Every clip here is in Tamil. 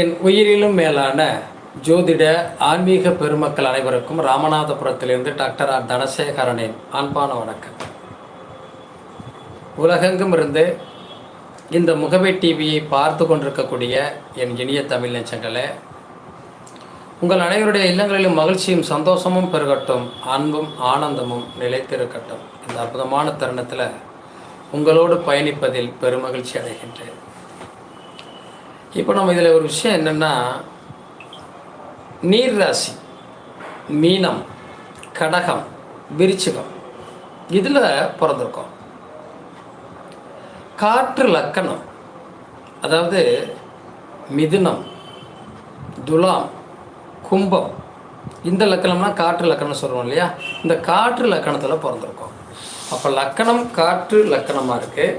என் உயிரிலும் மேலான ஜோதிட ஆன்மீக பெருமக்கள் அனைவருக்கும் ராமநாதபுரத்திலிருந்து டாக்டர் ஆர். தனசேகரனின் அன்பான வணக்கம். உலகெங்கும் இருந்து இந்த முகவை டிவியை பார்த்து கொண்டிருக்கக்கூடிய என் இனிய தமிழ் நெச்சங்களே உங்கள் அனைவருடைய இல்லங்களிலும் மகிழ்ச்சியும் சந்தோஷமும் பெருகட்டும் அன்பும் ஆனந்தமும் நிலைத்திருக்கட்டும். இந்த அற்புதமான தருணத்தில் உங்களோடு பயணிப்பதில் பெருமகிழ்ச்சி அடைகின்றேன். இப்போ நம்ம இதில் ஒரு விஷயம் என்னென்னா நீர் ராசி மீனம் கடகம் விருச்சிகம் இதில் பிறந்திருக்கோம். காற்று லக்கணம் அதாவது மிதுனம் துலாம் கும்பம் இந்த லக்கணம்னா காற்று லக்கணம் சொல்லுவோம் இல்லையா? இந்த காற்று லக்கணத்தில் பிறந்திருக்கோம். அப்போ லக்கணம் காற்று லக்கணமாக இருக்குது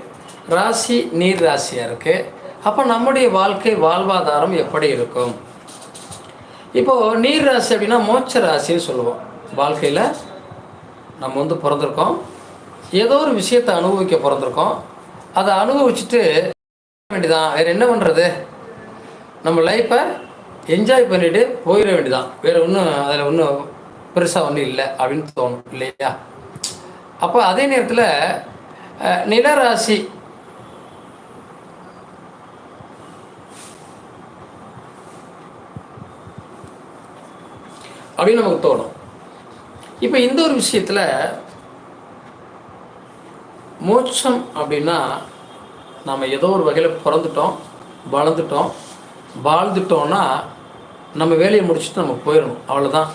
ராசி நீர் ராசியாக இருக்குது அப்போ நம்முடைய வாழ்க்கை வாழ்வாதாரம் எப்படி இருக்கும்? இப்போது நீர் ராசி அப்படின்னா மோட்ச ராசின்னு சொல்லுவோம். வாழ்க்கையில் நம்ம வந்து பிறந்திருக்கோம். ஏதோ ஒரு விஷயத்தை அனுபவிக்க பிறந்திருக்கோம். அதை அனுபவிச்சுட்டு வேண்டியதான் வேறு என்ன பண்ணுறது நம்ம லைஃப்பை என்ஜாய் பண்ணிவிட்டு போயிட வேண்டியதான் வேறு ஒன்றும் அதில் ஒன்றும் பெருசாக ஒன்றும் இல்லை அப்படின்னு தோணும் இல்லையா? அப்போ அதே நேரத்தில் நிலராசி அப்படின்னு நமக்கு தோணும். இப்போ இந்த ஒரு விஷயத்தில் மோட்சம் அப்படின்னா நம்ம ஏதோ ஒரு வகையில் பிறந்துட்டோம் வளர்ந்துட்டோம் வாழ்ந்துட்டோம்னா நம்ம வேலையை முடிச்சுட்டு நம்ம போயிடணும். அவ்வளோதான்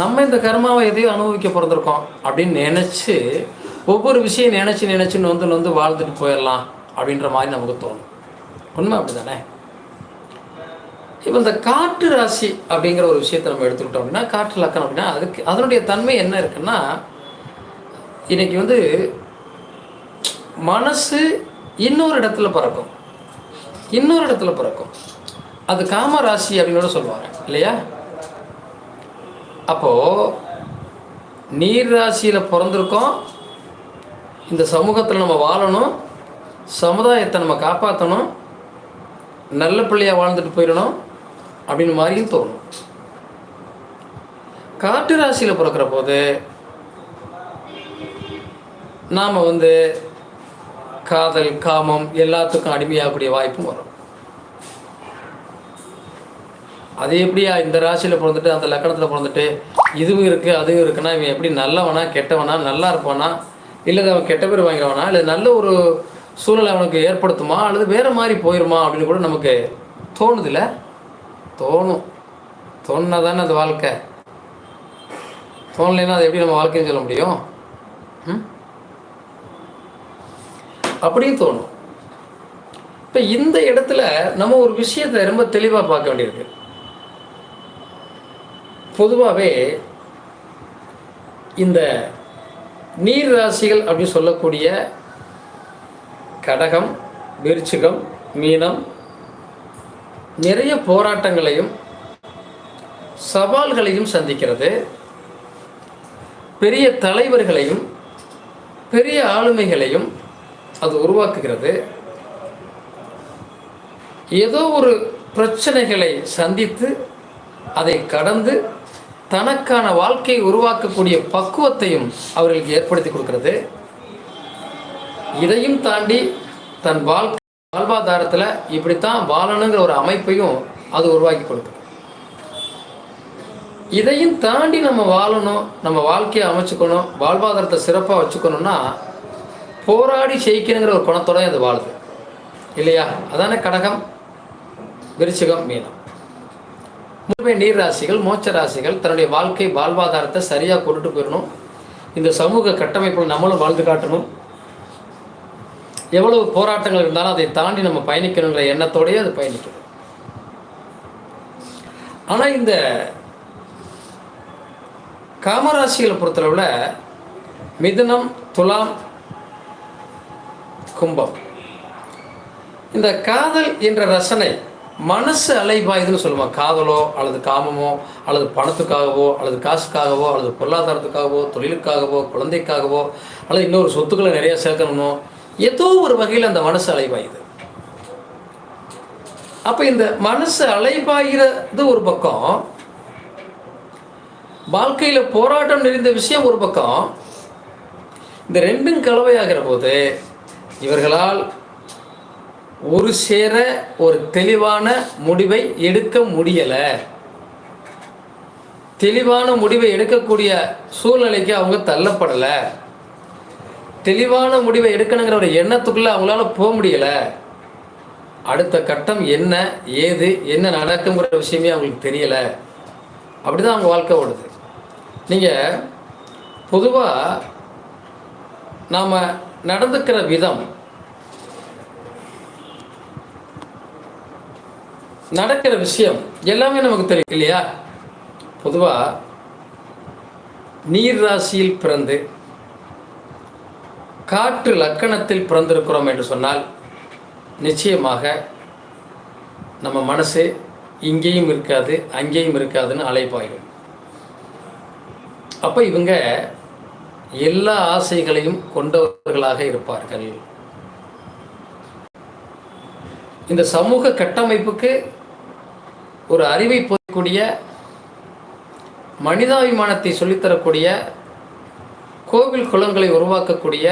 நம்ம இந்த கர்மாவை எதையோ அனுபவிக்க பிறந்திருக்கோம் அப்படின்னு நினச்சி ஒவ்வொரு விஷயம் நினச்சி நினச்சி நொந்து நொந்து வாழ்ந்துட்டு போயிடலாம் அப்படின்ற மாதிரி நமக்கு தோணும். உண்மை அப்படி தானே இப்போ இந்த காற்று ராசி அப்படிங்கிற ஒரு விஷயத்தை நம்ம எடுத்துக்கிட்டோம் அப்படின்னா காற்று லக்கணம் அப்படின்னா அதுக்கு அதனுடைய தன்மை என்ன இருக்குன்னா இன்னைக்கு வந்து மனசு இன்னொரு இடத்துல பிறக்கும். இன்னொரு இடத்துல பிறக்கும். அது காம ராசி அப்படின்னு கூட சொல்லுவாங்க இல்லையா? அப்போது நீர் ராசியில் பிறந்திருக்கோம். இந்த சமூகத்தில் நம்ம வாழணும். சமுதாயத்தை நம்ம காப்பாற்றணும் நல்ல பிள்ளையாக வாழ்ந்துட்டு போயிடணும். அப்படின்னு மாதிரியும் தோணும். காட்டு ராசியில் பிறக்கிற போது நாம் வந்து காதல் காமம் எல்லாத்துக்கும் அடிமையாகக்கூடிய வாய்ப்பும் வரும். அது எப்படியா இந்த ராசியில் பிறந்துட்டு அந்த லக்கணத்தில் பிறந்துட்டு இதுவும் இருக்குது அதுவும் இருக்குன்னா இவன் எப்படி நல்லவனா கெட்டவனா நல்லா இருப்பானா இல்லை அவன் கெட்ட பேர் வாங்கிறவனா இல்லை நல்ல ஒரு சூழலை அவனுக்கு ஏற்படுத்துமா அல்லது வேறு மாதிரி போயிடுமா அப்படின்னு கூட நமக்கு தோணுதில்லை. தோணும். தோணுனா தானே அது வாழ்க்கை. தோணலைன்னா அது எப்படி நம்ம வாழ்க்கைன்னு சொல்ல முடியும்? ம்? அப்படியும் தோணும். இப்போ இந்த இடத்துல நம்ம ஒரு விஷயத்தை ரொம்ப தெளிவாக பார்க்க வேண்டியிருக்கு. பொதுவாகவே இந்த நீர் ராசிகள் அப்படின்னு சொல்லக்கூடிய கடகம் விருச்சிகம் மீனம் நிறைய போராட்டங்களையும் சவால்களையும் சந்திக்கிறது. பெரிய தலைவர்களையும் பெரிய ஆளுமைகளையும் அது உருவாக்குகிறது. ஏதோ ஒரு பிரச்சனைகளை சந்தித்து அதை கடந்து தனக்கான வாழ்க்கையை உருவாக்கக்கூடிய பக்குவத்தையும் அவர்களுக்கு ஏற்படுத்தி கொடுக்கிறது. இதையும் தாண்டி தன் வாழ்க்கை வாழ்வாதாரத்தில் இப்படித்தான் வாழணுங்கிற ஒரு அமைப்பையும் அது உருவாக்கி கொடுக்கும். இதையும் தாண்டி நம்ம வாழணும் நம்ம வாழ்க்கையை அமைச்சுக்கணும் வாழ்வாதாரத்தை சிறப்பாக வச்சுக்கணும்னா போராடி ஜெயிக்கணுங்கிற ஒரு குணத்தோட அது வாழுது. இல்லையா? அதானே கடகம்? விருச்சிகம் மீனம். முழுமை நீர் ராசிகள் மோட்ச ராசிகள் தன்னுடைய வாழ்க்கை வாழ்வாதாரத்தை சரியாக கொண்டுட்டு போயிடணும். இந்த சமூக கட்டமைப்பில் நம்மளும் வாழ்ந்து காட்டணும். எவ்வளவு போராட்டங்கள் இருந்தாலும் அதை தாண்டி நம்ம பயணிக்கணுங்கிற எண்ணத்தோடயே அது பயணிக்கணும் ஆனால் இந்த காமராசிகளை பொறுத்தளவில் மிதுனம் துலாம் கும்பம். இந்த காதல் என்ற ரசனை மனசு அலைபாயுதுன்னு சொல்லுவாங்க. காதலோ அல்லது காமமோ அல்லது பணத்துக்காகவோ அல்லது காசுக்காகவோ அல்லது பொருளாதாரத்துக்காகவோ தொழிலுக்காகவோ குழந்தைக்காகவோ அல்லது இன்னொரு சொத்துக்களை நிறைய சேர்க்கணுமோ ஏதோ ஒரு வகையில் அந்த மனசு அலைவாயுது அப்போ இந்த மனசு அலைபாய்கிறது ஒரு பக்கம் வாழ்க்கையில் போராட்டம் நிறைந்த விஷயம் ஒரு பக்கம் இந்த ரெண்டும் கலவையாகிற போது இவர்களால் ஒரு சேர ஒரு தெளிவான முடிவை எடுக்க முடியலை. தெளிவான முடிவை எடுக்கக்கூடிய சூழ்நிலைக்கு அவங்க தள்ளப்படலை. தெளிவான முடிவை எடுக்கணுங்கிற ஒரு எண்ணத்துக்குள்ளே அவங்களால போக முடியலை. அடுத்த கட்டம் என்ன ஏது என்ன நடக்குங்கிற விஷயமே அவங்களுக்கு தெரியலை. அப்படி தான் அவங்க வாழ்க்கை ஓடுது. நீங்கள் பொதுவாக நாம் நடந்துக்கிற விதம் நடக்கிற விஷயம் எல்லாமே நமக்கு தெரியும் இல்லையா? பொதுவாக நீர் ராசியில் பிறந்து காற்று லக்கணத்தில் பிறந்திருக்கிறோம் என்று சொன்னால் நிச்சயமாக நம்ம மனசு இங்கேயும் இருக்காது அங்கேயும் இருக்காதுன்னு அலைப்பாயிடும் அப்போ இவங்க எல்லா ஆசைகளையும் கொண்டவர்களாக இருப்பார்கள். இந்த சமூக கட்டமைப்புக்கு ஒரு அறிவை போகக்கூடிய மனிதாபிமானத்தை சொல்லித்தரக்கூடிய கோவில் குளங்களை உருவாக்கக்கூடிய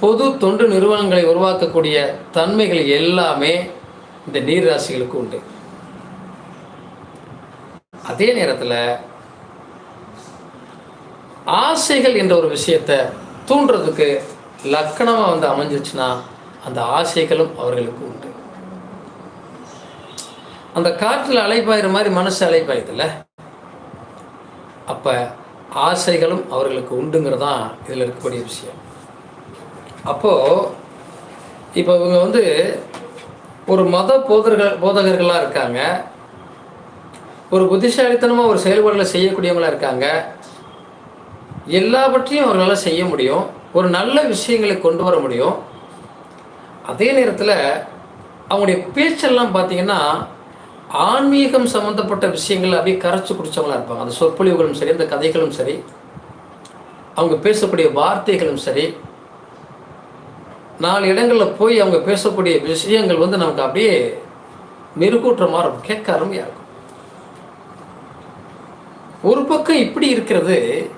பொது தொண்டு நிறுவனங்களை உருவாக்கக்கூடிய தன்மைகள் எல்லாமே இந்த நீர் ராசிகளுக்கு உண்டு. அதே நேரத்தில் ஆசைகள் என்ற ஒரு விஷயத்தை தூண்டுறதுக்கு லக்கணமாக வந்து அமைஞ்சிச்சுன்னா அந்த ஆசைகளும் அவர்களுக்கு உண்டு. அந்த காற்றில் அலைப்பாயிற மாதிரி மனசு அலைப்பாயுதுல்ல அப்போ ஆசைகளும் அவர்களுக்கு உண்டுங்கிறது தான் இதில் இருக்கக்கூடிய விஷயம். அப்போது இப்போ இவங்க வந்து ஒரு மத போதர்கள் போதகர்களாக இருக்காங்க. ஒரு புத்திசாலித்தனமாக ஒரு செயல்பாடுகளை செய்யக்கூடியவங்களாக இருக்காங்க. எல்லாவற்றையும் அவர்களால் செய்ய முடியும். ஒரு நல்ல விஷயங்களை கொண்டு வர முடியும். அதே நேரத்தில் அவங்களுடைய பேச்செல்லாம் பார்த்தீங்கன்னா ஆன்மீகம் சம்மந்தப்பட்ட விஷயங்கள் அப்படியே கரைச்சி குடித்தவங்களாக இருப்பாங்க. அந்த சொற்பொழிவுகளும் சரி அந்த கதைகளும் சரி அவங்க பேசக்கூடிய வார்த்தைகளும் சரி நாலு இடங்களில் போய் அவங்க பேசக்கூடிய விஷயங்கள் வந்து நமக்கு அப்படியே மெருகூற்ற மாதிரி இருக்கும் கேட்க அருமையாக இருக்கும். ஒரு பக்கம் இப்படி இருக்கிறது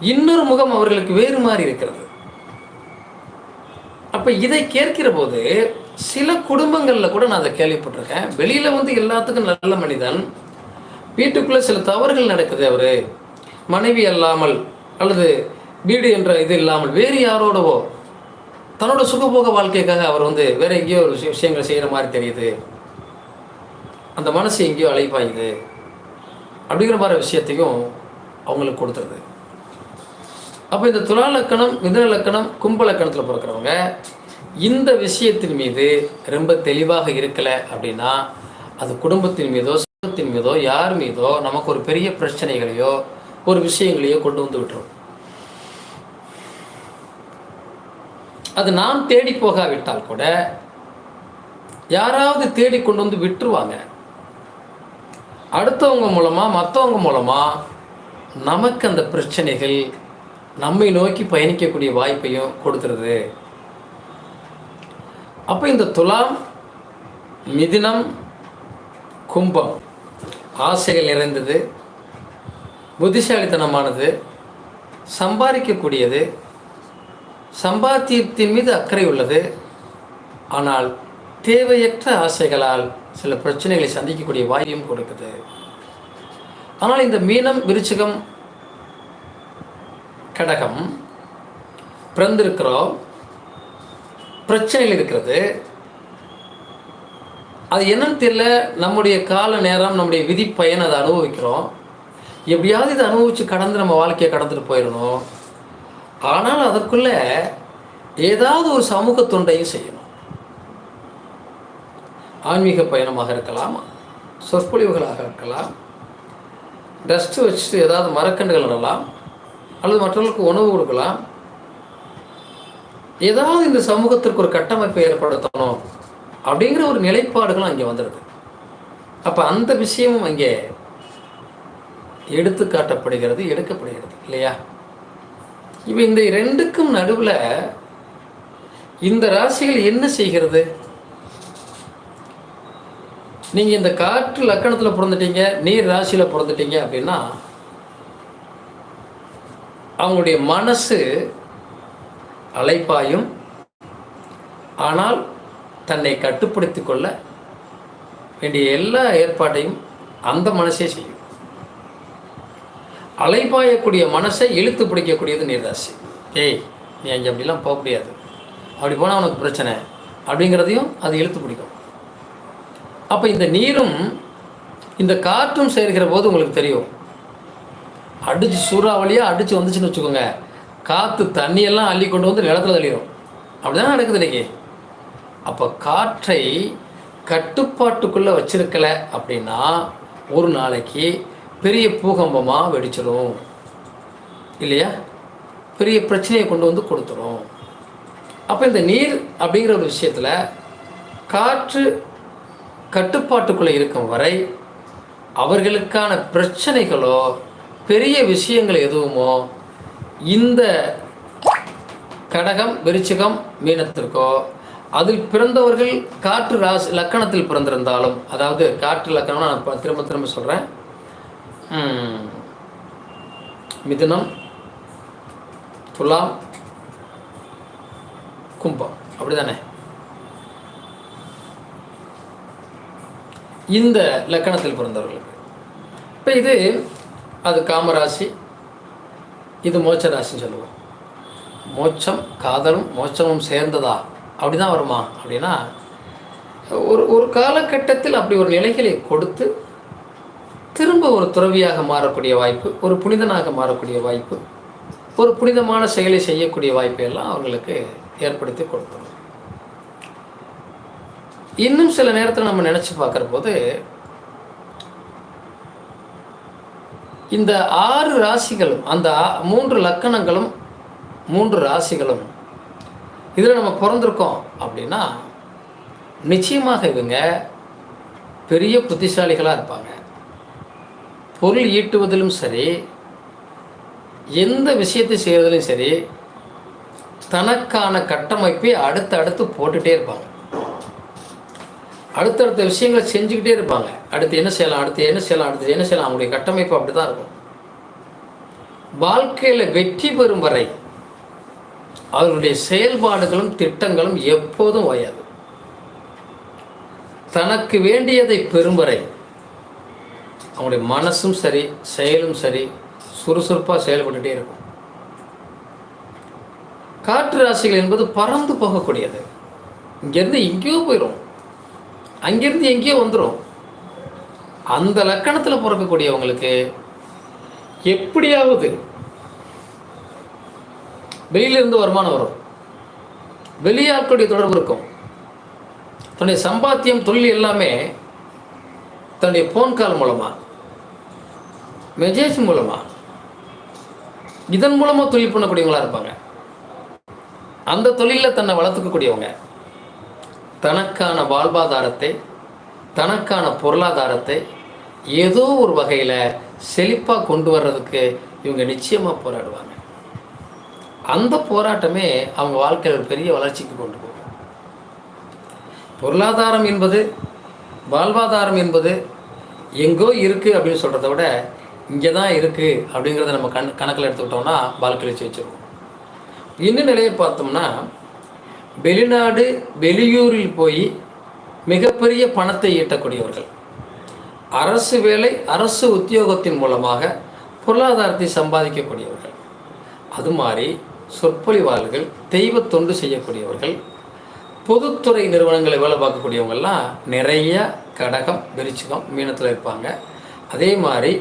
இன்னொரு முகம் அவர்களுக்கு வேறு மாதிரி இருக்கிறது. அப்போ இதை கேட்கிற போது சில குடும்பங்களில் கூட நான் அதை கேள்விப்பட்டிருக்கேன். வெளியில் வந்து எல்லாத்துக்கும் நல்ல மனிதன். வீட்டுக்குள்ளே சில தவறுகள் நடக்குது அவர். மனைவி அல்லாமல் அல்லது வீடு என்ற இது இல்லாமல் வேறு யாரோடவோ தன்னோட சுகபோக வாழ்க்கைக்காக அவர் வந்து வேற எங்கேயோ ஒரு விஷயங்களை செய்கிற மாதிரி தெரியுது. அந்த மனசு எங்கேயோ அழைப்பாயுது அப்படிங்கிற மாதிரி விஷயத்தையும் அவங்களுக்கு கொடுத்துருது. அப்போ இந்த துலா லக்கணம் மிதன லக்கணம் கும்ப லக்கணத்தில் பிறக்கிறவங்க இந்த விஷயத்தின் மீது ரொம்ப தெளிவாக இருக்கலை அப்படின்னா அது குடும்பத்தின் மீதோ சமூகத்தின் மீதோ யார் மீதோ நமக்கு ஒரு பெரிய பிரச்சனைகளையோ ஒரு விஷயங்களையோ கொண்டு வந்து விட்டுரும். அது நாம் தேடி போகாவிட்டால் கூட யாராவது தேடி கொண்டு வந்து விட்டுருவாங்க. அடுத்தவங்க மூலமாக மற்றவங்க மூலமாக நமக்கு அந்த பிரச்சனைகள் நம்மை நோக்கி பயணிக்கக்கூடிய வாய்ப்பையும் கொடுத்துருது அப்போ இந்த துலாம் மிதினம் கும்பம் ஆசைகள் நிறைந்தது புத்திசாலித்தனமானது சம்பாதிக்கக்கூடியது சம்பாத்தியத்தின் மீது அக்கறை உள்ளது. ஆனால் தேவையற்ற ஆசைகளால் சில பிரச்சனைகளை சந்திக்கக்கூடிய வாயும் கொடுக்குது. ஆனால் இந்த மீனம் விருச்சிகம் கடகம் பிறந்திருக்கிறோம். பிரச்சனைகள் இருக்கிறது. அது என்னன்னு தெரியல. நம்முடைய கால நேரம் நம்முடைய விதி பயன் அதை அனுபவிக்கிறோம். எப்படியாவது இதை அனுபவித்து கடந்து நம்ம வாழ்க்கையை கடந்துட்டு போயிடணும். ஆனால் அதற்குள்ள ஏதாவது ஒரு சமூக தொண்டையும் செய்யணும். ஆன்மீக பயணமாக இருக்கலாம் சொற்பொழிவுகளாக இருக்கலாம் டஸ்ட்டு வச்சுட்டு ஏதாவது மரக்கன்றுகள் நடலாம் அல்லது மற்றவர்களுக்கு உணவு கொடுக்கலாம் ஏதாவது இந்த சமூகத்திற்கு ஒரு கட்டமைப்பை ஏற்படுத்தணும் அப்படிங்கிற ஒரு நிலைப்பாடுகளும் அங்கே வந்துடுது அப்போ அந்த விஷயமும் அங்கே எடுத்து காட்டப்படுகிறது எடுக்கப்படுகிறது இல்லையா? இப்போ இந்த ரெண்டுக்கும் நடுவில் இந்த ராசிகள் என்ன செய்கிறது? நீங்கள் இந்த காற்று லக்கணத்தில் பிறந்துட்டீங்க நீர் ராசியில் பிறந்துட்டீங்க அப்படின்னா அவங்களுடைய மனசு அலைப்பாயும் ஆனால் தன்னை கட்டுப்படுத்தி கொள்ள வேண்டிய எல்லா ஏற்பாட்டையும் அந்த மனசே செய்யும். அலைப்பாயக்கூடிய மனசை இழுத்து பிடிக்கக்கூடியது நீர்ராசி ஏய் நீ அங்கே அப்படிலாம் போக முடியாது. அப்படி போனால் உனக்கு பிரச்சனை அப்படிங்கிறதையும் அது இழுத்து பிடிக்கும். அப்போ இந்த நீரும் இந்த காற்றும் சேர்கிற போது உங்களுக்கு தெரியும். அடித்து சூறாவளியாக அடித்து வந்துச்சுன்னு வச்சுக்கோங்க. காற்று தண்ணியெல்லாம் அள்ளி கொண்டு வந்து நிலத்தில் தள்ளிடும் அப்படிதான் நடக்குது இன்னைக்கு? அப்போ காற்றை கட்டுப்பாட்டுக்குள்ளே வச்சிருக்கல அப்படின்னா ஒரு நாளைக்கு பெரிய பூகம்பமாக வெடிச்சிடும் இல்லையா? பெரிய பிரச்சனையை கொண்டு வந்து கொடுத்துரும். அப்போ இந்த நீர் அப்படிங்கிற ஒரு விஷயத்தில் காற்று கட்டுப்பாட்டுக்குள்ளே இருக்கும் வரை அவர்களுக்கான பிரச்சனைகளோ பெரிய விஷயங்கள் எதுவுமோ இந்த கடகம் விருச்சிகம் மீனத்திற்கோ அதில் பிறந்தவர்கள் காற்று ராசி லக்கணத்தில் பிறந்திருந்தாலும் அதாவது காற்று லக்கணம்னு நான் திரும்ப திரும்ப சொல்கிறேன் மிதுனம் துலாம் கும்பம். அப்படிதானே? இந்த லக்கணத்தில் பிறந்தவர்களுக்கு. இப்போ இது அது காமராசி இது மோட்ச ராசின்னு சொல்லுவோம். மோட்சம் காதலும் மோட்சமும் சேர்ந்ததா? அப்படி தான் வருமா? அப்படின்னா ஒரு ஒரு காலகட்டத்தில் அப்படி ஒரு நிலைகளை கொடுத்து திரும்ப ஒரு துறவியாக மாறக்கூடிய வாய்ப்பு ஒரு புனிதனாக மாறக்கூடிய வாய்ப்பு ஒரு புனிதமான செயலை செய்யக்கூடிய வாய்ப்பை எல்லாம் அவர்களுக்கு ஏற்படுத்தி கொடுத்துரும். இன்னும் சில நேரத்தில் நம்ம நினச்சி பார்க்குற போது இந்த ஆறு ராசிகளும் அந்த மூன்று லக்கணங்களும் மூன்று ராசிகளும் இதில் நம்ம பிறந்திருக்கோம் அப்படின்னா நிச்சயமாக இவங்க பெரிய புத்திசாலிகளாக இருப்பாங்க. பொருள் ஈட்டுவதிலும் சரி எந்த விஷயத்தை செய்கிறதுலையும் சரி தனக்கான கட்டமைப்பை அடுத்து அடுத்து போட்டுகிட்டே இருப்பாங்க. அடுத்தடுத்த விஷயங்களை செஞ்சுக்கிட்டே இருப்பாங்க. அடுத்து என்ன செய்யலாம்? அடுத்து என்ன செய்யலாம்? அடுத்து என்ன செய்யலாம்? அவங்களுடைய கட்டமைப்பு அப்படி தான் இருக்கும். வாழ்க்கையில் வெற்றி பெறும் வரை அவர்களுடைய செயல்பாடுகளும் திட்டங்களும் எப்போதும் ஓயாது. தனக்கு வேண்டியதை பெறும் வரை அவங்களுடைய மனசும் சரி செயலும் சரி சுறுசுறுப்பாக செயல்பட்டுகிட்டே இருக்கும். காற்று ராசிகள் என்பது பறந்து போகக்கூடியது. இங்கேருந்து எங்கேயோ போயிடும் அங்கேருந்து எங்கேயோ வந்துடும் அந்த லக்கணத்தில் பிறக்கக்கூடியவங்களுக்கு எப்படியாவது வெளியிலிருந்து வருமானம் வரும். வெளியாட்களுடைய தொடர்பு இருக்கும். தன்னுடைய சம்பாத்தியம் தொழில் எல்லாமே தன்னுடைய ஃபோன் கால் மூலமாக மெசேஜ் மூலமாக இதன் மூலமாக தொழில் பண்ணக்கூடியவங்களா இருப்பாங்க. அந்த தொழிலில் தன்னை வளர்த்துக்கக்கூடியவங்க. தனக்கான வாழ்வாதாரத்தை தனக்கான பொருளாதாரத்தை ஏதோ ஒரு வகையில் செழிப்பாக கொண்டு வர்றதுக்கு இவங்க நிச்சயமாக போராடுவாங்க. அந்த போராட்டமே அவங்க வாழ்க்கையில் ஒரு பெரிய வளர்ச்சிக்கு கொண்டு போகும். பொருளாதாரம் என்பது வாழ்வாதாரம் என்பது எங்கோ இருக்குது அப்படின்னு சொல்கிறத விட இங்கே தான் இருக்குது அப்படிங்கிறத நம்ம கண் கணக்கில் எடுத்துக்கிட்டோம்னா வாழ்க்கையில் வச்சு வச்சுருவோம் இன்னும் நிலையை பார்த்தோம்னா வெளிநாடு வெளியூரில் போய் மிகப்பெரிய பணத்தை ஈட்டக்கூடியவர்கள். அரசு வேலை அரசு உத்தியோகத்தின் மூலமாக பொருளாதாரத்தை சம்பாதிக்கக்கூடியவர்கள். அது மாதிரி சொற்பொழிவாளர்கள் தெய்வ தொண்டு செய்யக்கூடியவர்கள் பொதுத்துறை நிறுவனங்களை வேலை பார்க்கக்கூடியவங்கெல்லாம் நிறைய கடகம் விருச்சிகம் மீனத்தில் இருப்பாங்க. அதே மாதிரி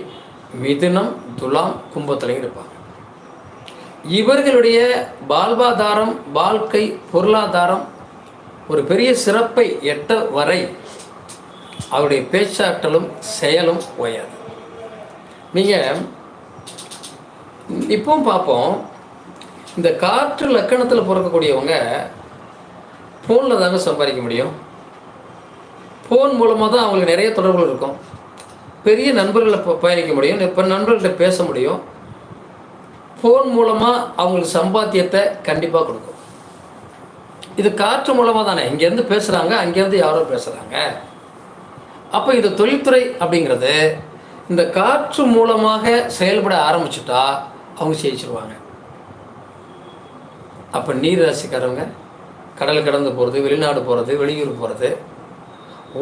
மிதுனம் துலாம் கும்பத்துலையும் இருப்பாங்க. இவர்களுடைய வாழ்வாதாரம் வாழ்க்கை பொருளாதாரம் ஒரு பெரிய சிறப்பை எட்ட வரை அவருடைய பேச்சாற்றலும் செயலும் ஓயாது நீங்கள் இப்பவும் பார்ப்போம். இந்த காற்று லக்கணத்தில் பிறக்கக்கூடியவங்க ஃபோனில் தாங்க சம்பாதிக்க முடியும். ஃபோன் மூலமாக தான் அவங்களுக்கு நிறைய தொடர்புகள் இருக்கும். பெரிய நண்பர்களை பயணிக்க முடியும். இப்போ நண்பர்கள்ட்ட பேச முடியும். ஃபோன் மூலமாக அவங்களுக்கு சம்பாத்தியத்தை கண்டிப்பாக கொடுக்கும். இது காற்று மூலமாக தானே. இங்கேருந்து பேசுகிறாங்க அங்கேருந்து யாரோ பேசுகிறாங்க அப்போ இது தொழில்துறை அப்படிங்கிறது இந்த காற்று மூலமாக செயல்பட ஆரம்பிச்சுட்டா அவங்க ஜெயிச்சிருவாங்க. அப்போ நீர் ராசிக்காரவங்க கடல் கடந்து போகிறது வெளிநாடு போகிறது வெளியூர் போகிறது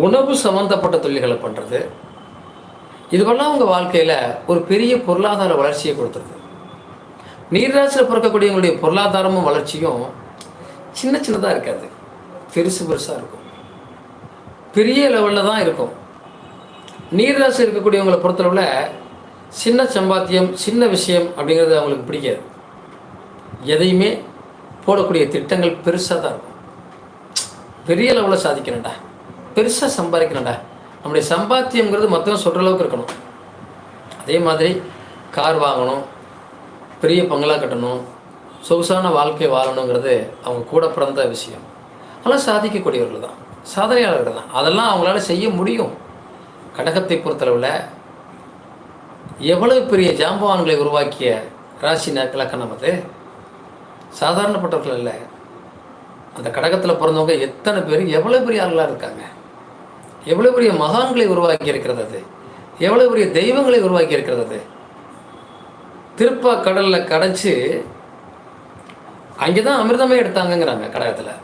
உணவு சம்மந்தப்பட்ட தொழில்களை பண்ணுறது இதுவெல்லாம் அவங்க வாழ்க்கையில் ஒரு பெரிய பொருளாதார வளர்ச்சியை கொடுத்துருது. நீர்ராசியில் பிறக்கக்கூடியவங்களுடைய பொருளாதாரமும் வளர்ச்சியும் சின்ன சின்னதாக இருக்காது. பெருசு பெருசாக இருக்கும். பெரிய லெவலில் தான் இருக்கும். நீர்ராசி இருக்கக்கூடியவங்களை பொறுத்தளவில் சின்ன சம்பாத்தியம் சின்ன விஷயம் அப்படிங்கிறது அவங்களுக்கு பிடிக்காது. எதையுமே போடக்கூடிய திட்டங்கள் பெருசாக தான் இருக்கும். பெரிய லெவலில் சாதிக்கணும்டா. பெருசாக சம்பாதிக்கணும்டா. நம்முடைய சம்பாத்தியங்கிறது மற்றவங்க சொல்கிற அளவுக்கு இருக்கணும். அதே மாதிரி கார் வாங்கணும் பெரிய பங்களா கட்டணும் சொகுசான வாழ்க்கை வாழணுங்கிறது அவங்க கூட பிறந்த விஷயம். அதெல்லாம் சாதிக்கக்கூடியவர்கள் தான் சாதனையாளர்கள் தான் அதெல்லாம் அவங்களால செய்ய முடியும். கடகத்தை பொறுத்தளவில் எவ்வளவு பெரிய ஜாம்பவான்களை உருவாக்கிய ராசி இலக்கணம் அது? சாதாரணப்பட்டவர்கள் இல்லை அந்த கடகத்தில் பிறந்தவங்க எத்தனை பேர் எவ்வளோ பெரிய ஆள்களாக இருக்காங்க? எவ்வளோ பெரிய மகான்களை உருவாக்கி இருக்கிறது அது? எவ்வளோ பெரிய தெய்வங்களை உருவாக்கி இருக்கிறது அது? திருப்பா கடலில் கடைச்சி அங்கே தான் அமிர்தமே எடுத்தாங்கங்கிறாங்க கடகத்தில்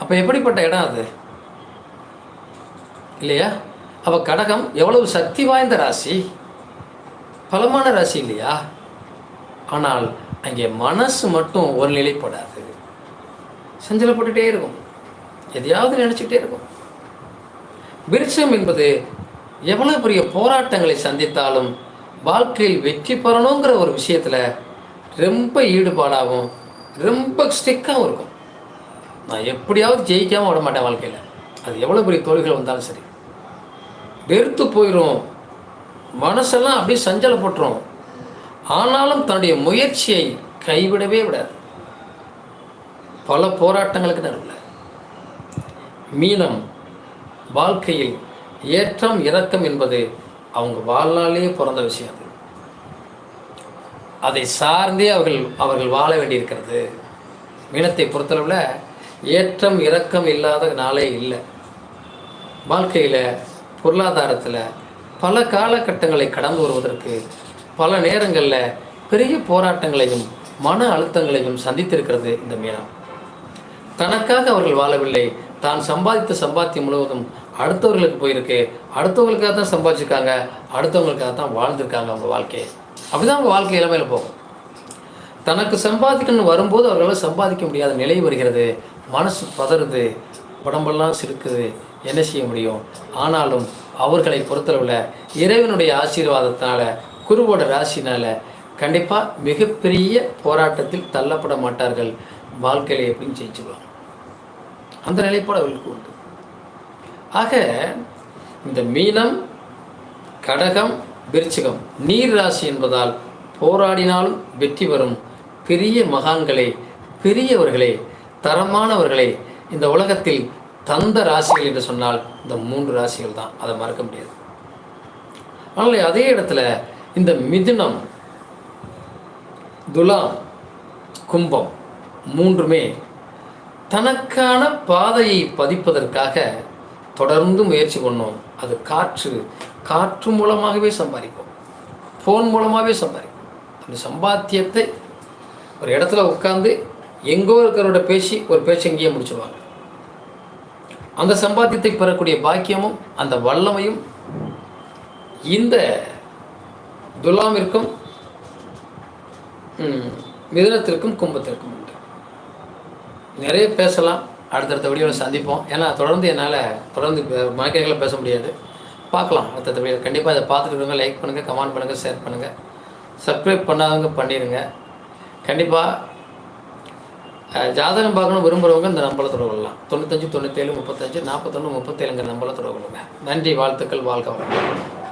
அப்போ எப்படிப்பட்ட இடம் அது? இல்லையா? அப்போ கடகம் எவ்வளவு சக்தி வாய்ந்த ராசி? பலமான ராசி இல்லையா? ஆனால் அங்கே மனசு மட்டும் ஒரு நிலைப்படாது. சஞ்சலப்பட்டுட்டே இருக்கும். எதையாவது நினச்சிக்கிட்டே இருக்கும். விருட்சம் என்பது எவ்வளவு பெரிய போராட்டங்களை சந்தித்தாலும் வாழ்க்கையில் வெற்றி பெறணுங்கிற ஒரு விஷயத்தில் ரொம்ப ஈடுபாடாகவும் ரொம்ப ஸ்டிக்காகவும் இருக்கும். நான் எப்படியாவது ஜெயிக்காமல் விட மாட்டேன் வாழ்க்கையில். அது எவ்வளோ பெரிய தோல்விகள் வந்தாலும் சரி. வெறுத்து போயிடும் மனசெல்லாம் அப்படியே சஞ்சலப்பட்டுரும். ஆனாலும் தன்னுடைய முயற்சியை கைவிடவே விடாது. பல போராட்டங்களுக்கு நடுவில். மீனம் வாழ்க்கையில் ஏற்றம் இறக்கம் என்பது அவங்க வாழ்நாளிலேயே பிறந்த விஷயம் அது. அதை சார்ந்தே அவர்கள் அவர்கள் வாழ வேண்டியிருக்கிறது. மீனத்தை பொறுத்தளவில் ஏற்றம் இறக்கம் இல்லாத நாளே இல்லை. வாழ்க்கையில் பொருளாதாரத்தில் பல காலகட்டங்களை கடந்து வருவதற்கு பல நேரங்களில் பெரிய போராட்டங்களையும் மன அழுத்தங்களையும் சந்தித்திருக்கிறது இந்த மீனம். தனக்காக அவர்கள் வாழவில்லை. தான் சம்பாதித்த சம்பாத்தியம் முழுவதும் அடுத்தவர்களுக்கு போயிருக்கு. அடுத்தவங்களுக்காக தான் சம்பாதிச்சிருக்காங்க. அடுத்தவங்களுக்காக தான் வாழ்ந்திருக்காங்க அவங்க வாழ்க்கையை. அப்படிதான் அவங்க வாழ்க்கை இளமையில் போகும். தனக்கு சம்பாதிக்கணும்னு வரும்போது அவர்களால் சம்பாதிக்க முடியாத நிலை வருகிறது. மனசு பதறுது. உடம்பெல்லாம் சிறுக்குது என்ன செய்ய முடியும்? ஆனாலும் அவர்களை பொறுத்தளவில் இறைவனுடைய ஆசீர்வாதத்தினால் குருவோட ராசினால் கண்டிப்பாக மிகப்பெரிய போராட்டத்தில் தள்ளப்பட மாட்டார்கள். வாழ்க்கையில் எப்படின்னு ஜெயிச்சுருவாங்க. அந்த நிலைப்பாடு அவர்களுக்கு உண்டு. ஆக இந்த மீனம் கடகம் விருச்சிகம் நீர் ராசி என்பதால் போராடினாலும் வெற்றி வரும் பெரிய மகான்களை பெரியவர்களே தரமானவர்களை இந்த உலகத்தில் தந்த ராசிகள் என்று சொன்னால் இந்த மூன்று ராசிகள் தான். அதை மறக்க முடியாது. ஆனால் அதே இடத்துல இந்த மிதுனம் துலாம் கும்பம் மூன்றுமே தனக்கான பாதையை பதிப்பதற்காக தொடர்ந்து முயற்சி பண்ணோம். அது காற்று. காற்று மூலமாகவே சம்பாதிக்கும். ஃபோன் மூலமாகவே சம்பாதிக்கும். அந்த சம்பாத்தியத்தை ஒரு இடத்துல உட்காந்து எங்கோ இருக்கிறவரோட பேசி ஒரு பேச்சு எங்கேயே முடிச்சிடுவாங்க அந்த சம்பாத்தியத்தை பெறக்கூடிய பாக்கியமும் அந்த வல்லமையும் இந்த துலாமிற்கும் மிதனத்திற்கும் கும்பத்திற்கும் உண்டு. நிறைய பேசலாம். அடுத்தடுத்த வீடியோவில் சந்திப்போம். ஏன்னா தொடர்ந்து என்னால் தொடர்ந்து மணிக்கணக்கில் பேச முடியாது. பார்க்கலாம். அடுத்தடுத்த வீடியோ கண்டிப்பாக இதை பார்த்துட்டு விடுங்க லைக் பண்ணுங்கள் கமெண்ட் பண்ணுங்கள் ஷேர் பண்ணுங்கள் சப்ஸ்கிரைப் பண்ணாதவங்க பண்ணிடுங்க கண்டிப்பாக ஜாதகம் பார்க்கணும் விரும்புகிறவங்க இந்த நம்பரை தொடர்பு தொண்ணூத்தஞ்சு தொண்ணூற்றேழு முப்பத்தஞ்சு நாற்பத்தொன்று முப்பத்தேழுங்கிற நம்பரை தொடர்பு கொள்ளுங்க. நன்றி வாழ்த்துக்கள் வாழ்க்கை வளமுடன்.